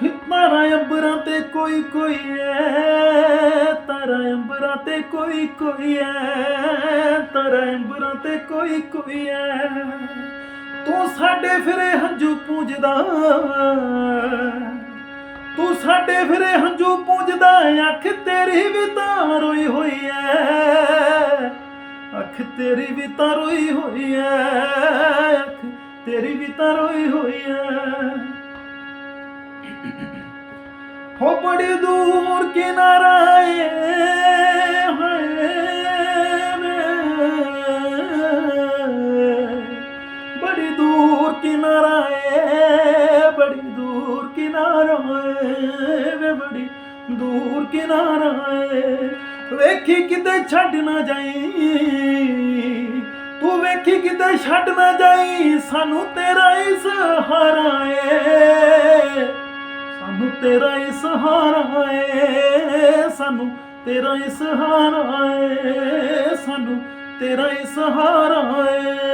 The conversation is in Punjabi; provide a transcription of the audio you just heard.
ਤਾਰਾ ਅੰਬਰਾਂ ਤੇ ਕੋਈ ਕੋਈ ਐ, ਤਾਰਾ ਅੰਬਰਾਂ ਤੇ ਕੋਈ ਕੋਈ ਐ, ਤਾਰਾ ਅੰਬਰਾਂ ਤੇ ਕੋਈ ਕੋਈ ਐ। ਤੂੰ ਸਾਡੇ ਫਿਰੇ ਹੰਝੂ ਪੂਜਦਾ ਤੂੰ ਸਾਡੇ ਫਿਰੇ ਹੰਝੂ ਪੂਜਦਾ ਅੱਖ ਤੇਰੀ ਵੀ ਤਾਂ ਰੋਈ ਹੋਈ ਐ, ਅੱਖ ਤੇਰੀ ਵੀ ਤਾਂ ਰੋਈ ਹੋਈ ਐ, ਅੱਖ ਤੇਰੀ ਵੀ ਤਾਂ ਰੋਈ ਹੋਈ ਐ। ਹੋ ਬੜੀ ਦੂਰ ਕਿਨਾਰਾ ਏ ਬੜੀ ਦੂਰ ਕਿਨਾਰਾ ਹੈ ਬੜੀ ਦੂਰ ਕਿਨਾਰਾ ਹੈ ਵੇ, ਬੜੀ ਦੂਰ ਕਿਨਾਰਾ ਹੈ ਵੇਖੀ ਕਿਤੇ ਛੱਡ ਨਾ ਜਾਈ, ਤੂੰ ਵੇਖੀ ਕਿਤੇ ਛੱਡ ਨਾ ਜਾਈ, ਸਾਨੂੰ ਤੇਰਾ ਹੀ ਸਹਾਰਾ ਸਾਨੂੰ ਤੇਰਾ ਹੀ ਸਹਾਰਾ ਏ ਸਾਨੂੰ ਤੇਰਾ ਹੀ ਸਹਾਰਾ ਏ ਸਾਨੂੰ ਤੇਰਾ ਹੀ ਸਹਾਰਾ ਏ